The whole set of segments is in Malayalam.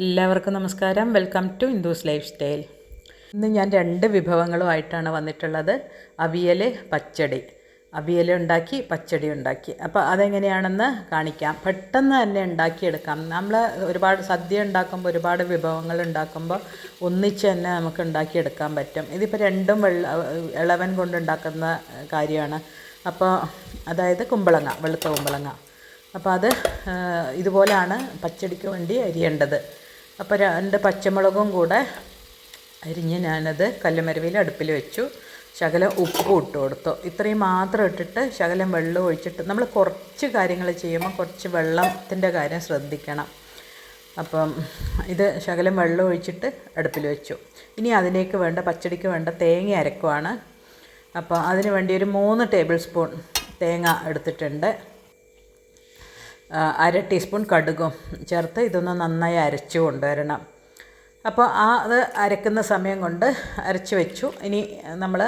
എല്ലാവർക്കും നമസ്കാരം. Welcome to Hindus life style ഇന്ന് ഞാൻ രണ്ട് വിഭവങ്ങളുമായിട്ടാണ് വന്നിട്ടുള്ളത്. അവിയൽ പച്ചടി. അവിയൽ ഉണ്ടാക്കി പച്ചടി ഉണ്ടാക്കി. അപ്പോൾ അതെങ്ങനെയാണെന്ന് കാണിക്കാം. പെട്ടെന്ന് തന്നെ ഉണ്ടാക്കിയെടുക്കാം. നമ്മൾ ഒരുപാട് സദ്യ ഉണ്ടാക്കുമ്പോൾ ഒരുപാട് വിഭവങ്ങൾ ഉണ്ടാക്കുമ്പോൾ ഒന്നിച്ച് തന്നെ നമുക്ക് ഉണ്ടാക്കിയെടുക്കാൻ പറ്റും. ഇതിപ്പോൾ രണ്ടും വെള്ള ഇളവൻ കൊണ്ടുണ്ടാക്കുന്ന കാര്യമാണ്. അപ്പോൾ അതായത് കുമ്പളങ്ങ വെളുത്ത കുമ്പളങ്ങ. അപ്പോൾ അത് ഇതുപോലെയാണ് പച്ചടിക്ക് വേണ്ടി അരിയേണ്ടത്. അപ്പോൾ രണ്ട് പച്ചമുളകും കൂടെ അരിഞ്ഞ് ഞാനത് കല്ലുമരവിൽ അടുപ്പിൽ വെച്ചു. ശകലം ഉപ്പ് ഇട്ട് കൊടുത്തു. ഇത്രയും മാത്രം ഇട്ടിട്ട് ശകലം വെള്ളം ഒഴിച്ചിട്ട് നമ്മൾ കുറച്ച് കാര്യങ്ങൾ ചെയ്യുമ്പോൾ കുറച്ച് വെള്ളത്തിന്റെ കാര്യം ശ്രദ്ധിക്കണം. അപ്പം ഇത് ശകലം വെള്ളം ഒഴിച്ചിട്ട് അടുപ്പിൽ വെച്ചു. ഇനി അതിലേക്ക് വേണ്ട പച്ചടിക്ക് വേണ്ട തേങ്ങ അരക്കുവാണ്. അപ്പോൾ അതിന് വേണ്ടി ഒരു മൂന്ന് ടേബിൾ സ്പൂൺ തേങ്ങ എടുത്തിട്ടുണ്ട്. അര ടീസ്പൂൺ കടുകും ചേർത്ത് ഇതൊന്ന് നന്നായി അരച്ചു കൊണ്ടുവരണം. അപ്പോൾ ആ അത് അരക്കുന്ന സമയം കൊണ്ട് അരച്ച് വെച്ചു. ഇനി നമ്മൾ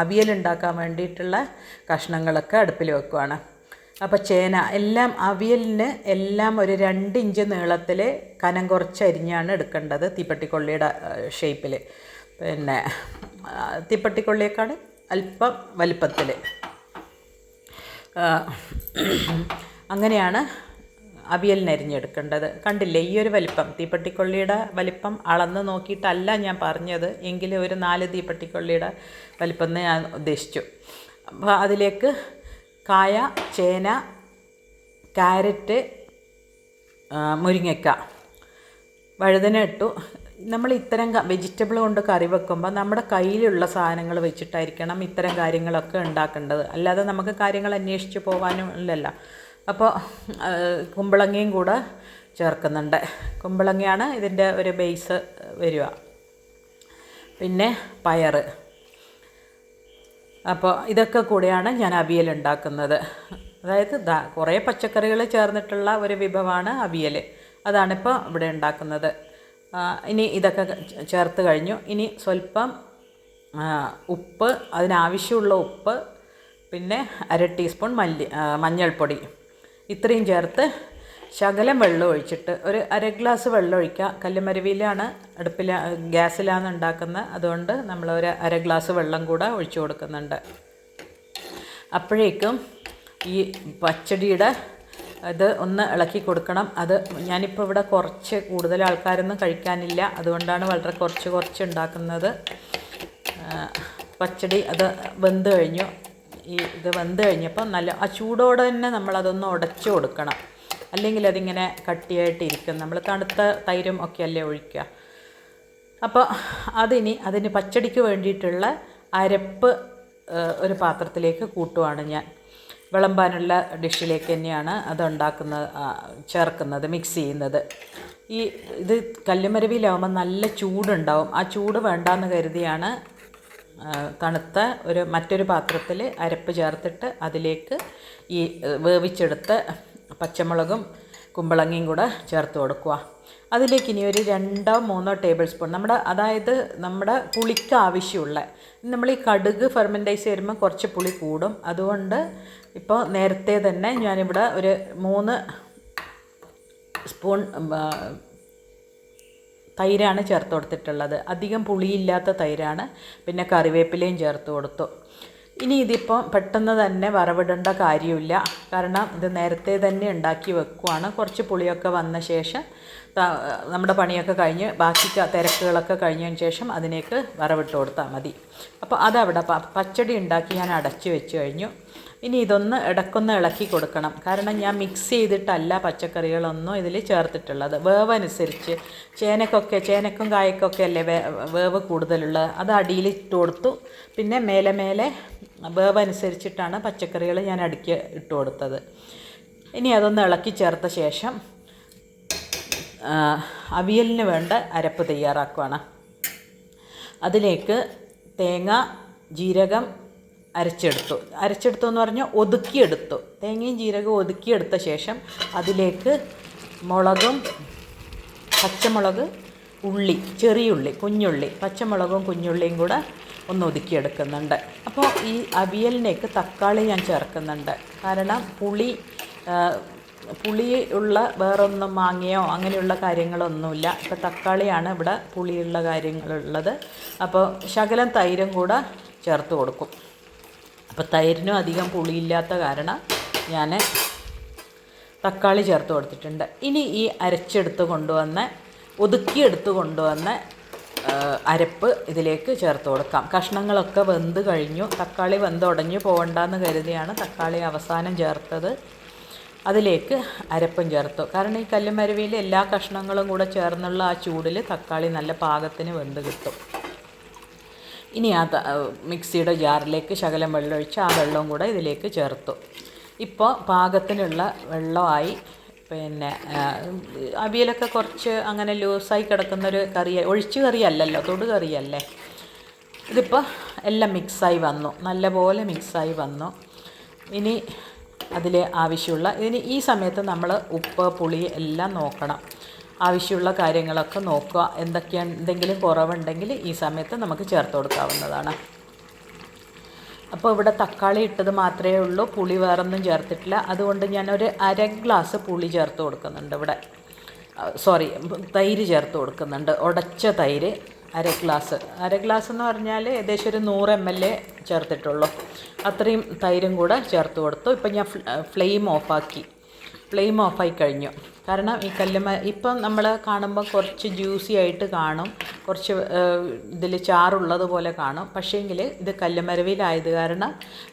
അവിയലുണ്ടാക്കാൻ വേണ്ടിയിട്ടുള്ള കഷ്ണങ്ങളൊക്കെ അടുപ്പിൽ വെക്കുവാണ്. അപ്പോൾ ചേന എല്ലാം അവിയലിന് എല്ലാം ഒരു രണ്ട് ഇഞ്ച് നീളത്തിൽ കനം കുറച്ച് അരിഞ്ഞാണ് എടുക്കേണ്ടത് തീപ്പട്ടിക്കൊള്ളിയുടെ ഷേപ്പിൽ പിന്നെ തീപ്പട്ടിക്കൊള്ളിയേക്കാണ് അല്പം വലിപ്പത്തിൽ അങ്ങനെയാണ് അവിയൽ അരിഞ്ഞെടുക്കേണ്ടത് കണ്ടില്ലേ ഈ ഒരു വലിപ്പം തീപ്പട്ടിക്കൊള്ളിയുടെ വലിപ്പം അളന്ന് നോക്കിയിട്ടല്ല ഞാൻ പറഞ്ഞത്. എങ്കിലും ഒരു നാല് തീപ്പട്ടിക്കൊള്ളിയുടെ വലിപ്പം ഞാൻ ഉദ്ദേശിച്ചു. അപ്പോൾ അതിലേക്ക് കായ ചേന ക്യാരറ്റ് മുരിങ്ങക്ക വഴുതന ഇട്ടു. നമ്മൾ ഇത്തരം വെജിറ്റബിൾ കൊണ്ട് കറി വെക്കുമ്പോൾ നമ്മുടെ കയ്യിലുള്ള സാധനങ്ങൾ വെച്ചിട്ടായിരിക്കണം ഇത്തരം കാര്യങ്ങളൊക്കെ ഉണ്ടാക്കേണ്ടത്. അല്ലാതെ നമുക്ക് കാര്യങ്ങൾ അന്വേഷിച്ച് പോകാനും ഇല്ലല്ലോ. അപ്പോൾ കുമ്പളങ്ങയും കൂടെ ചേർക്കുന്നുണ്ട്. കുമ്പളങ്ങയാണ് ഇതിന്റെ ഒരു ബേസ് വരിക. പിന്നെ പയർ. അപ്പോൾ ഇതൊക്കെ കൂടെയാണ് ഞാൻ അവിയൽ ഉണ്ടാക്കുന്നത്. അതായത് കുറേ പച്ചക്കറികൾ ചേർന്നിട്ടുള്ള ഒരു വിഭവമാണ് അവിയൽ. അതാണിപ്പോൾ ഇവിടെ ഉണ്ടാക്കുന്നത്. ഇനി ഇതൊക്കെ ചേർത്ത് കഴിഞ്ഞു. ഇനി സ്വല്പം ഉപ്പ് അതിനാവശ്യമുള്ള ഉപ്പ് പിന്നെ അര ടീസ്പൂൺ മല്ലി മഞ്ഞൾപ്പൊടി. ഇത്രയും ചേർത്ത് ശകലം വെള്ളം ഒഴിച്ചിട്ട് ഒരു അര ഗ്ലാസ് വെള്ളം ഒഴിക്കുക. കല്ലുമരുവിയിലാണ് അടുപ്പില ഗ്യാസിലാണ് ഉണ്ടാക്കുന്നത്. അതുകൊണ്ട് നമ്മൾ ഒരു അര ഗ്ലാസ് വെള്ളം കൂടെ ഒഴിച്ചു കൊടുക്കുന്നുണ്ട്. അപ്പോഴേക്കും ഈ പച്ചടിയുടെ ഇത് ഒന്ന് ഇളക്കി കൊടുക്കണം. അത് ഞാനിപ്പോൾ ഇവിടെ കുറച്ച് കൂടുതൽ ആൾക്കാരൊന്നും കഴിക്കാനില്ല. അതുകൊണ്ടാണ് വളരെ കുറച്ച് കുറച്ച് ഉണ്ടാക്കുന്നത്. പച്ചടി അത് വെന്ത് കഴിഞ്ഞു. ഈ ഇത് വെന്ത് കഴിഞ്ഞപ്പോൾ നല്ല ആ ചൂടോടെ തന്നെ നമ്മളതൊന്ന് ഉടച്ചു കൊടുക്കണം. അല്ലെങ്കിൽ അതിങ്ങനെ കട്ടിയായിട്ടിരിക്കും നമ്മൾ തണുത്ത തൈരും ഒക്കെ അല്ലേ ഒഴിക്കുക. അപ്പോൾ അതിനി അതിന് പച്ചടിക്ക് വേണ്ടിയിട്ടുള്ള അരപ്പ് ഒരു പാത്രത്തിലേക്ക് കൂട്ടുവാണ് ഞാൻ. വിളമ്പാനുള്ള ഡിഷിലേക്ക് തന്നെയാണ് അത് ഉണ്ടാക്കുന്നത് ചേർക്കുന്നത് മിക്സ് ചെയ്യുന്നത്. ഈ ഇത് കല്ലുമരവിയിലാവുമ്പോൾ നല്ല ചൂടുണ്ടാവും. ആ ചൂട് വേണ്ടാന്ന് കരുതിയാണ് തണുത്ത ഒരു മറ്റൊരു പാത്രത്തിൽ അരപ്പ് ചേർത്തിട്ട് അതിലേക്ക് ഈ വേവിച്ചെടുത്ത പച്ചമുളകും കുമ്പളങ്ങയും കൂടെ ചേർത്ത് കൊടുക്കുക. അതിലേക്ക് ഇനി ഒരു രണ്ടോ മൂന്നോ ടേബിൾ സ്പൂൺ നമ്മുടെ അതായത് നമ്മുടെ പുളിക്ക് ആവശ്യമുള്ള നമ്മൾ ഈ കടുക് ഫെർമെന്റൈസ് ചെയ്യുമ്പോൾ കുറച്ച് പുളി കൂടും. അതുകൊണ്ട് ഇപ്പോൾ നേരത്തെ തന്നെ ഞാനിവിടെ ഒരു മൂന്ന് സ്പൂൺ തൈരാണ് ചേർത്ത് കൊടുത്തിട്ടുള്ളത്. അധികം പുളിയില്ലാത്ത തൈരാണ്. പിന്നെ കറിവേപ്പിലയും ചേർത്ത് കൊടുത്തു. ഇനി ഇതിപ്പം പെട്ടെന്ന് തന്നെ വറവിടേണ്ട കാര്യമില്ല. കാരണം ഇത് നേരത്തെ തന്നെ ഉണ്ടാക്കി വെക്കുവാണ്. കുറച്ച് പുളിയൊക്കെ വന്ന ശേഷം നമ്മുടെ പണിയൊക്കെ കഴിഞ്ഞ് ബാക്കി തിരക്കുകളൊക്കെ കഴിഞ്ഞതിന് ശേഷം അതിനേക്ക് വറവിട്ട് കൊടുത്താൽ മതി. അപ്പോൾ അതവിടെ പച്ചടി ഉണ്ടാക്കി ഞാൻ അടച്ചു വെച്ച് കഴിഞ്ഞു. ഇനി ഇതൊന്ന് ഇടക്കൊന്ന് ഇളക്കി കൊടുക്കണം. കാരണം ഞാൻ മിക്സ് ചെയ്തിട്ടല്ല പച്ചക്കറികളൊന്നും ഇതിൽ ചേർത്തിട്ടുള്ളത്. വേവ് അനുസരിച്ച് ചേനക്കൊക്കെ ചേനക്കും കായക്കൊക്കെ അല്ലേ വേവ് കൂടുതലുള്ളത് അത് അടിയിൽ ഇട്ട് കൊടുത്തു. പിന്നെ മേലെ മേലെ വേവ് അനുസരിച്ചിട്ടാണ് പച്ചക്കറികൾ ഞാൻ അടുക്കി ഇട്ട് കൊടുത്തത്. ഇനി അതൊന്ന് ഇളക്കി ചേർത്ത ശേഷം അവിയലിന് വേണ്ട അരപ്പ് തയ്യാറാക്കുകയാണ് അതിലേക്ക് തേങ്ങ ജീരകം അരച്ചെടുത്തു. അരച്ചെടുത്തു എന്ന് പറഞ്ഞാൽ ഒതുക്കിയെടുത്തു. തേങ്ങയും ജീരകവും ഒതുക്കിയെടുത്ത ശേഷം അതിലേക്ക് മുളകും പച്ചമുളക് ഉള്ളി ചെറിയുള്ളി കുഞ്ഞുള്ളി പച്ചമുളകും കുഞ്ഞുള്ളിയും കൂടെ ഒന്ന് ഒതുക്കിയെടുക്കുന്നുണ്ട്. അപ്പോൾ ഈ അവിയലിനേക്ക് തക്കാളി ഞാൻ ചേർക്കുന്നുണ്ട്. കാരണം പുളി പുളി ഉള്ള വേറൊന്നും മാങ്ങയോ അങ്ങനെയുള്ള കാര്യങ്ങളൊന്നുമില്ല. ഇപ്പോൾ തക്കാളിയാണ് ഇവിടെ പുളിയുള്ള കാര്യങ്ങളുള്ളത്. അപ്പോൾ ശകലം തൈരും കൂടെ ചേർത്ത് കൊടുക്കും. അപ്പോൾ തൈരിനും അധികം പുളിയില്ലാത്ത കാരണം ഞാൻ തക്കാളി ചേർത്ത് കൊടുത്തിട്ടുണ്ട്. ഇനി ഈ അരച്ചെടുത്ത് കൊണ്ടുവന്ന് ഒതുക്കിയെടുത്ത് കൊണ്ടുവന്ന് അരപ്പ് ഇതിലേക്ക് ചേർത്ത് കൊടുക്കാം. കഷ്ണങ്ങളൊക്കെ വെന്ത് കഴിഞ്ഞു. തക്കാളി വെന്ത് ഉടഞ്ഞു പോകണ്ടെന്ന് കരുതിയാണ് തക്കാളി അവസാനം ചേർത്തത്. അതിലേക്ക് അരപ്പും ചേർത്തു. കാരണം ഈ കല്ലുമരവിയിൽ എല്ലാ കഷ്ണങ്ങളും കൂടെ ചേർന്നുള്ള ആ ചൂടിൽ തക്കാളി നല്ല പാകത്തിന് വെന്ത് കിട്ടും. ഇനി ആ മിക്സിയുടെ ജാറിലേക്ക് ശകലം വെള്ളം ഒഴിച്ച് ആ വെള്ളവും കൂടെ ഇതിലേക്ക് ചേർത്തു. ഇപ്പോൾ പാകത്തിനുള്ള വെള്ളമായി പിന്നെ അവിയലൊക്കെ കുറച്ച് അങ്ങനെ ലൂസായി കിടക്കുന്നൊരു കറി ഒഴിച്ച് കറിയല്ലല്ലോ തൊടു കറിയല്ലേ? ഇതിപ്പോൾ എല്ലാം മിക്സായി വന്നു നല്ലപോലെ മിക്സായി വന്നു. ഇനി അതിൽ ആവശ്യമുള്ള ഇനി ഈ സമയത്ത് നമ്മൾ ഉപ്പ് പുളി എല്ലാം നോക്കണം. ആവശ്യമുള്ള കാര്യങ്ങളൊക്കെ നോക്കുക. എന്തൊക്കെയാണ് എന്തെങ്കിലും കുറവുണ്ടെങ്കിൽ ഈ സമയത്ത് നമുക്ക് ചേർത്ത് കൊടുക്കാവുന്നതാണ്. അപ്പോൾ ഇവിടെ തക്കാളി ഇട്ടത് മാത്രമേ ഉള്ളൂ. പുളി വേറൊന്നും ചേർത്തിട്ടില്ല. അതുകൊണ്ട് ഞാനൊരു അര ഗ്ലാസ് പുളി ചേർത്ത് കൊടുക്കുന്നുണ്ട് ഇവിടെ. സോറി തൈര് ചേർത്ത് കൊടുക്കുന്നുണ്ട്. ഉടച്ച തൈര് അര ഗ്ലാസ്. അര ഗ്ലാസ് എന്ന് പറഞ്ഞാൽ ഏകദേശം ഒരു നൂറ് എം എൽ എ ചേർത്തിട്ടുള്ളൂ. അത്രയും തൈരും കൂടെ ചേർത്ത് കൊടുത്തു. ഇപ്പം ഞാൻ ഫ്ലെയിം ഓഫാക്കി. ഫ്ലെയിം ഓഫായി കഴിഞ്ഞു. കാരണം ഈ കല്ലുമ ഇപ്പം നമ്മൾ കാണുമ്പോൾ കുറച്ച് ജ്യൂസി ആയിട്ട് കാണും. കുറച്ച് ഇതിൽ ചാറുള്ളത് പോലെ കാണും. പക്ഷേങ്കിൽ ഇത് കല്ലുമരവിലായത് കാരണം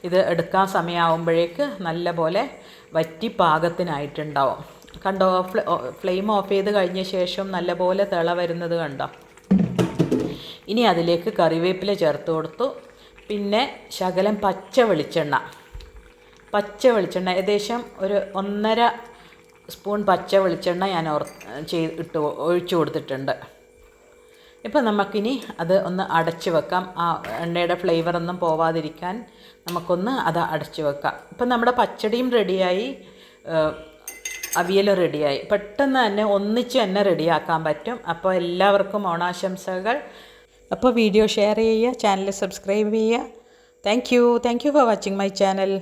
ഇത് എടുക്കാൻ സമയമാകുമ്പോഴേക്ക് നല്ല പോലെ വറ്റി പാകത്തിനായിട്ടുണ്ടാവും. കണ്ടോ ഫ്ല ഫ്ലെയിം ഓഫ് ചെയ്ത് കഴിഞ്ഞ ശേഷം നല്ല പോലെ തിള വരുന്നത് കണ്ടോ? ഇനി അതിലേക്ക് കറിവേപ്പില ചേർത്ത് കൊടുത്തു. പിന്നെ ശകലം പച്ച വെളിച്ചെണ്ണ. പച്ച വെളിച്ചെണ്ണ. ഏകദേശം ഒരു ഒന്നര സ്പൂൺ പച്ച വെളിച്ചെണ്ണ ഞാൻ ഓർ ചെയ്ത് ഇട്ട് ഒഴിച്ചു കൊടുത്തിട്ടുണ്ട്. ഇപ്പം നമുക്കിനി അത് ഒന്ന് അടച്ച് വെക്കാം. ആ എണ്ണയുടെ ഫ്ലേവറൊന്നും പോവാതിരിക്കാൻ നമുക്കൊന്ന് അത് അടച്ച് വെക്കാം. ഇപ്പം നമ്മുടെ പച്ചടിയും റെഡിയായി അവിയലും റെഡിയായി പെട്ടെന്ന് തന്നെ ഒന്നിച്ച് തന്നെ റെഡിയാക്കാൻ പറ്റും. അപ്പോൾ എല്ലാവർക്കും ഓണാശംസകൾ. അപ്പോൾ വീഡിയോ ഷെയർ ചെയ്യുക ചാനൽ സബ്സ്ക്രൈബ് ചെയ്യുക. Thank you thank you for watching my channel